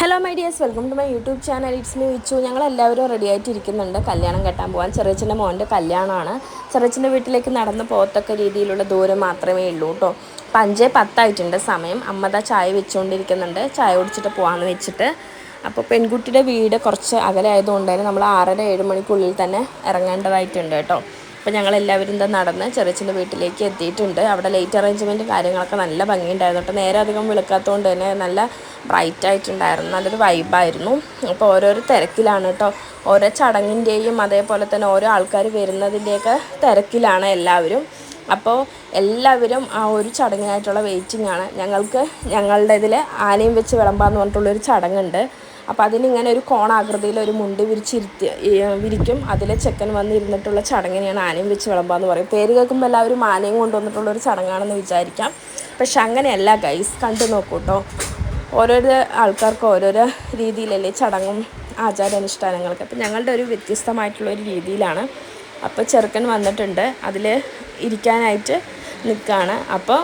Hello my dears welcome to my YouTube channel it's me Vichu ഞങ്ങൾ എല്ലാവരും ready ആയിട്ടിരിക്കുന്നുണ്ട്. കല്യാണം കെട്ടാൻ പോകാൻ ചെറിയച്ഛന്റെ മോന്റെ കല്യാണമാണ്. ചെറിയച്ഛന്റെ വീട്ടിലേക്ക് നടന്ന് പോകത്തക്ക രീതിയിലുള്ള ദൂരം മാത്രമേ ഉള്ളൂ കേട്ടോ. അപ്പം അഞ്ചേ പത്തായിട്ടുണ്ട് സമയം. അമ്മത ചായ വെച്ചുകൊണ്ടിരിക്കുന്നുണ്ട്. ചായ കുടിച്ചിട്ട് പോകാമെന്ന് വെച്ചിട്ട്. അപ്പോൾ പെൺകുട്ടിയുടെ വീട് കുറച്ച് അകലെ ആയതുകൊണ്ട് തന്നെ നമ്മൾ ആറര ഏഴ് മണിക്കുള്ളിൽ തന്നെ ഇറങ്ങേണ്ടതായിട്ടുണ്ട് കേട്ടോ. അപ്പോൾ ഞങ്ങൾ എല്ലാവരും ഇതാ നടന്ന് ചെറിയച്ഛന്റെ വീട്ടിലേക്ക് എത്തിയിട്ടുണ്ട്. അവിടെ ലൈറ്റ് അറേഞ്ച്മെന്റ് കാര്യങ്ങളൊക്കെ നല്ല ഭംഗിയുണ്ടായിരുന്നു കേട്ടോ. നേരെ അധികം വിളിക്കാത്തതുകൊണ്ട് തന്നെ നല്ല ബ്രൈറ്റ് ആയിട്ടുണ്ടായിരുന്നു. നല്ലൊരു വൈബായിരുന്നു അപ്പോൾ ഓരോരോ തിരക്കിലാണ് കേട്ടോ. ഓരോ ചടങ്ങിന്റെയും അതേപോലെ തന്നെ ഓരോ ആൾക്കാർ വരുന്നതിന്റെയൊക്കെ തിരക്കിലാണ് എല്ലാവരും. അപ്പോൾ എല്ലാവരും ആ ഒരു ചടങ്ങിനായിട്ടുള്ള വെയിറ്റിംഗ് ആണ്. ഞങ്ങൾക്ക് ഞങ്ങളുടെ ഇതിൽ ആനയും വെച്ച് വിളമ്പാന്ന് പറഞ്ഞിട്ടുള്ളൊരു ചടങ്ങുണ്ട്. അപ്പോൾ അതിനിങ്ങനെ ഒരു കോണാകൃതിയിൽ ഒരു മുണ്ട് വിരിച്ചിരുത്തി വിരിക്കും. അതിൽ ചെക്കൻ വന്നിരുന്നിട്ടുള്ള ചടങ്ങിനെയാണ് ആനയും വെച്ച് വിളമ്പാന്ന് പറയും. പേര് കേൾക്കുമ്പോൾ എല്ലാവരും ആനയും കൊണ്ടുവന്നിട്ടുള്ള ഒരു ചടങ്ങാണെന്ന് വിചാരിക്കാം. പക്ഷെ അങ്ങനെയല്ല ഗൈസ് കണ്ടു നോക്കൂട്ടോ ഓരോരോ ആൾക്കാർക്ക് ഓരോരോ രീതിയിലല്ലേ ചടങ്ങും ആചാരാനുഷ്ഠാനങ്ങളൊക്കെ. അപ്പം ഞങ്ങളുടെ ഒരു വ്യത്യസ്തമായിട്ടുള്ള ഒരു രീതിയിലാണ്. അപ്പോൾ ചെറുക്കൻ വന്നിട്ടുണ്ട്. അതിൽ ഇരിക്കാനായിട്ട് നിൽക്കുകയാണ് അപ്പോൾ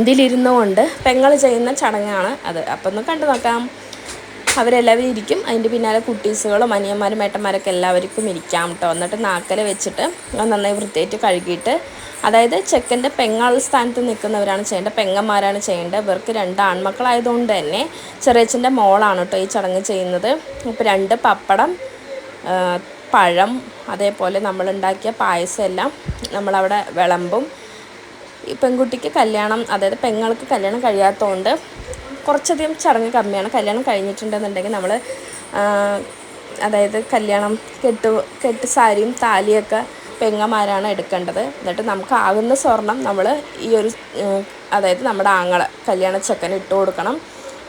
ഇതിലിരുന്നുകൊണ്ട് പെങ്ങൾ ചെയ്യുന്ന ചടങ്ങാണ് അത്. അപ്പോൾ ഒന്ന് കണ്ടു നോക്കാം. അവരെല്ലാവരും ഇരിക്കും. അതിന്റെ പിന്നാലെ കുട്ടീസുകളും അനിയന്മാരും ഏട്ടന്മാരൊക്കെ എല്ലാവർക്കും ഇരിക്കാം കേട്ടോ. എന്നിട്ട് നാക്കല വെച്ചിട്ട് നന്നായി വൃത്തിയായിട്ട് കഴുകിയിട്ട് അതായത് ചെക്കന്റെ പെങ്ങാളുടെ സ്ഥാനത്ത് നിൽക്കുന്നവരാണ് ചെയ്യേണ്ടത്. പെങ്ങന്മാരാണ് ചെയ്യേണ്ടത്. ഇവർക്ക് രണ്ട് ആൺമക്കളായതുകൊണ്ട് തന്നെ ചെറിയച്ഛന്റെ മോളാണ് കേട്ടോ ഈ ചടങ്ങ് ചെയ്യുന്നത്. അപ്പോൾ രണ്ട് പപ്പടം പഴം അതേപോലെ നമ്മളുണ്ടാക്കിയ പായസം എല്ലാം നമ്മളവിടെ വിളമ്പും. ഈ പെൺകുട്ടിക്ക് കല്യാണം അതായത് പെങ്ങൾക്ക് കല്യാണം കഴിയാത്തതുകൊണ്ട് കുറച്ചധികം ചടങ്ങ് കമ്മിയാണ്. കല്യാണം കഴിഞ്ഞിട്ടുണ്ടെന്നുണ്ടെങ്കിൽ നമ്മൾ അതായത് കല്യാണം കെട്ട് കെട്ട് സാരിയും താലിയൊക്കെ പെങ്ങന്മാരാണ് എടുക്കേണ്ടത്. എന്നിട്ട് നമുക്ക് ആകുന്ന സ്വർണം നമ്മൾ ഈ ഒരു അതായത് നമ്മുടെ ആങ്ങളെ കല്യാണ ചെക്കന് ഇട്ട് കൊടുക്കണം.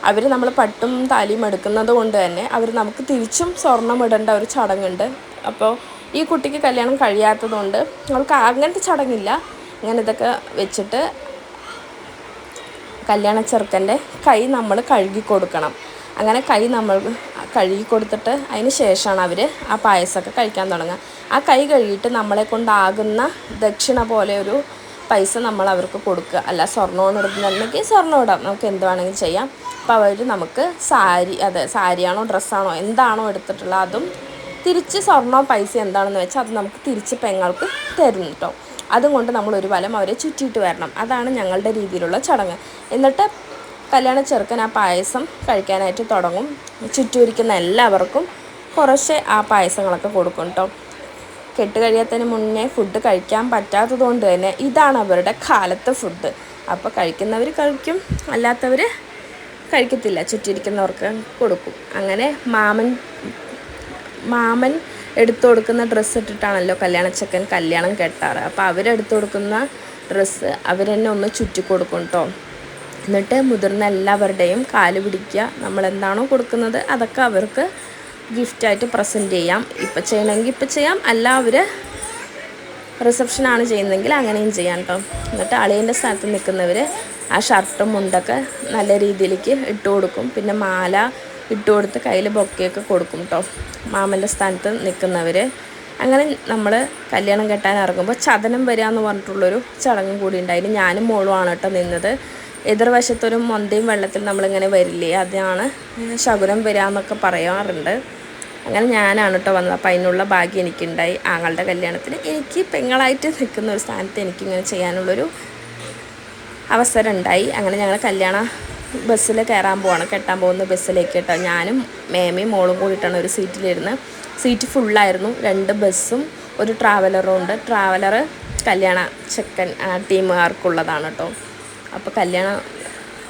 അവർ നമ്മൾ പട്ടും താലിയും എടുക്കുന്നത് കൊണ്ട് തന്നെ അവർ നമുക്ക് തിരിച്ചും സ്വർണം ഇടേണ്ട ഒരു ചടങ്ങുണ്ട്. അപ്പോൾ ഈ കുട്ടിക്ക് കല്യാണം കഴിയാത്തതുകൊണ്ട് അവൾക്ക് അങ്ങനത്തെ ചടങ്ങില്ല. ഇങ്ങനെ ഇതൊക്കെ വെച്ചിട്ട് കല്യാണ ചെറുക്കന്റെ കൈ നമ്മൾ കഴുകി കൊടുക്കണം. അങ്ങനെ കൈ നമ്മൾ കഴുകി കൊടുത്തിട്ട് അതിന് ശേഷമാണ് അവർ ആ പായസമൊക്കെ കഴിക്കാൻ തുടങ്ങുക. ആ കൈ കഴുകിയിട്ട് നമ്മളെ കൊണ്ടാകുന്ന ദക്ഷിണ പോലെ ഒരു പൈസ നമ്മൾ അവർക്ക് കൊടുക്കുക. അല്ല സ്വർണമാണ് ഇടുന്നുണ്ടെങ്കിൽ സ്വർണം ഇടാം. നമുക്ക് എന്ത് വേണമെങ്കിലും ചെയ്യാം. അപ്പോൾ അവർ നമുക്ക് സാരി അതെ സാരിയാണോ ഡ്രസ്സാണോ എന്താണോ എടുത്തിട്ടുള്ളത് അതും തിരിച്ച് സ്വർണമോ പൈസ എന്താണെന്ന് വെച്ചാൽ അത് നമുക്ക് തിരിച്ച് പെങ്ങൾക്ക് തരും കേട്ടോ. അതുകൊണ്ട് നമ്മൾ ഒരു വലം അവരെ ചുറ്റിയിട്ട് വരണം. അതാണ് ഞങ്ങളുടെ രീതിയിലുള്ള ചടങ്ങ്. എന്നിട്ട് കല്യാണ ചെറുക്കൻ ആ പായസം കഴിക്കാനായിട്ട് തുടങ്ങും. ചുറ്റൂരിക്കുന്ന എല്ലാവർക്കും കുറച്ച് ആ പായസങ്ങളൊക്കെ കൊടുക്കും കേട്ടോ കെട്ട് കഴിയാത്തതിന് മുന്നേ ഫുഡ് കഴിക്കാൻ പറ്റാത്തത് കൊണ്ട് തന്നെ ഇതാണ് അവരുടെ കാലത്തെ ഫുഡ് അപ്പോൾ കഴിക്കുന്നവർ കഴിക്കും അല്ലാത്തവർ കഴിക്കത്തില്ല. ചുറ്റിരിക്കുന്നവർക്ക് കൊടുക്കും. അങ്ങനെ മാമൻ മാമൻ എടുത്തു കൊടുക്കുന്ന ഡ്രസ്സ് ഇട്ടിട്ടാണല്ലോ കല്യാണച്ചക്കൻ കല്യാണം കെട്ടാറ്. അപ്പോൾ അവരെടുത്തു കൊടുക്കുന്ന ഡ്രസ്സ് അവരെന്നെ ഒന്ന് ചുറ്റി കൊടുക്കും കേട്ടോ എന്നിട്ട് മുതിർന്ന എല്ലാവരുടെയും കാൽ പിടിക്കുക. നമ്മൾ എന്താണോ കൊടുക്കുന്നത് അതൊക്കെ അവർക്ക് ഗിഫ്റ്റായിട്ട് പ്രസന്റ് ചെയ്യാം. ഇപ്പം ചെയ്യണമെങ്കിൽ ഇപ്പം ചെയ്യാം. അല്ല അവർ റിസപ്ഷനാണ് ചെയ്യുന്നതെങ്കിൽ അങ്ങനെയും ചെയ്യാം കേട്ടോ എന്നിട്ട് അളിയന്റെ സ്ഥലത്ത് നിൽക്കുന്നവർ ആ ഷർട്ടും മുണ്ടൊക്കെ നല്ല രീതിയിലേക്ക് ഇട്ട് കൊടുക്കും. പിന്നെ മാല ഇട്ട് കൊടുത്ത് കയ്യിൽ ബൊക്കെയൊക്കെ കൊടുക്കും കേട്ടോ മാമന്റെ സ്ഥാനത്ത് നിൽക്കുന്നവർ അങ്ങനെ നമ്മൾ കല്യാണം കെട്ടാൻ ഇറങ്ങുമ്പോൾ ചതനം വരിക എന്ന് പറഞ്ഞിട്ടുള്ളൊരു ചടങ്ങും കൂടി ഉണ്ടായിരുന്നു ഞാനും മോളുമാണ് കേട്ടോ നിന്നത്. എതിർവശത്തൊരു മൊന്തയും വെള്ളത്തിൽ നമ്മളിങ്ങനെ വരില്ലേ അതാണ് ശകുനം വരിക എന്നൊക്കെ പറയാറുണ്ട്. അങ്ങനെ ഞാനാണ് കേട്ടോ വന്നത്. അപ്പം അതിനുള്ള ഭാഗ്യം എനിക്കുണ്ടായി. ആങ്ങളുടെ കല്യാണത്തിന് എനിക്ക് പെങ്ങളായിട്ട് നിൽക്കുന്ന ഒരു സ്ഥാനത്ത് എനിക്കിങ്ങനെ ചെയ്യാനുള്ളൊരു അവസരം ഉണ്ടായി. അങ്ങനെ ഞങ്ങൾ കല്യാണ ബസ്സിൽ കയറാൻ പോവാണ്. കെട്ടാൻ പോകുന്ന ബസ്സിലേക്ക് കേട്ടോ. ഞാനും മേമയും മോളും കൂടിയിട്ടാണ് ഒരു സീറ്റിലിരുന്ന്. സീറ്റ് ഫുള്ളായിരുന്നു. രണ്ട് ബസ്സും ഒരു ട്രാവലറും ഉണ്ട്. ട്രാവലർ കല്യാണ ചെക്കൻ ടീമുകാർക്കുള്ളതാണ് കേട്ടോ. അപ്പോൾ കല്യാണം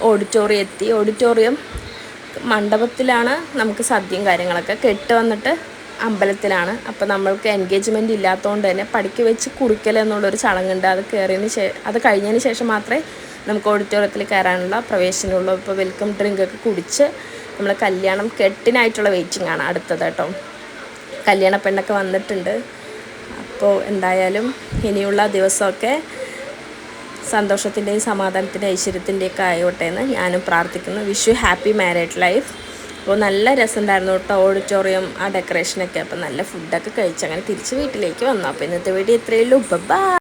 ഓഡിറ്റോറിയം എത്തി. ഓഡിറ്റോറിയം മണ്ഡപത്തിലാണ് നമുക്ക് സദ്യയും കാര്യങ്ങളൊക്കെ. കെട്ട് വന്നിട്ട് അമ്പലത്തിലാണ്. അപ്പോൾ നമ്മൾക്ക് എൻഗേജ്മെന്റ് ഇല്ലാത്തതുകൊണ്ട് തന്നെ പടിക്ക് വെച്ച് കുറിക്കൽ എന്നുള്ളൊരു ചടങ്ങുണ്ട്. അത് കയറിയതിന് ശേഷം അത് കഴിഞ്ഞതിന് ശേഷം മാത്രമേ നമുക്ക് ഓഡിറ്റോറിയത്തിൽ കയറാനുള്ള പ്രവേശനമുള്ളൂ. ഇപ്പോൾ വെൽക്കം ഡ്രിങ്ക് ഒക്കെ കുടിച്ച് നമ്മൾ കല്യാണം കെട്ടിനായിട്ടുള്ള വെയിറ്റിംഗ് ആണ് അടുത്തത് കേട്ടോ. കല്യാണ പെണ്ണൊക്കെ വന്നിട്ടുണ്ട്. അപ്പോൾ എന്തായാലും ഇനിയുള്ള ദിവസമൊക്കെ സന്തോഷത്തിന്റെയും സമാധാനത്തിന്റെയും ഐശ്വര്യത്തിന്റെയൊക്കെ ആയോട്ടെ എന്ന് ഞാനും പ്രാർത്ഥിക്കുന്നു. Wish you happy married life അപ്പോൾ നല്ല രസമുണ്ടായിരുന്നു കേട്ടോ ഓഡിറ്റോറിയം ആ ഡെക്കറേഷനൊക്കെ അപ്പോൾ നല്ല ഫുഡൊക്കെ കഴിച്ച് അങ്ങനെ തിരിച്ച് വീട്ടിലേക്ക് വന്നു. അപ്പോൾ ഇന്നത്തെ വീഡിയോ ഇത്രയേ ഉള്ളൂ. ബൈ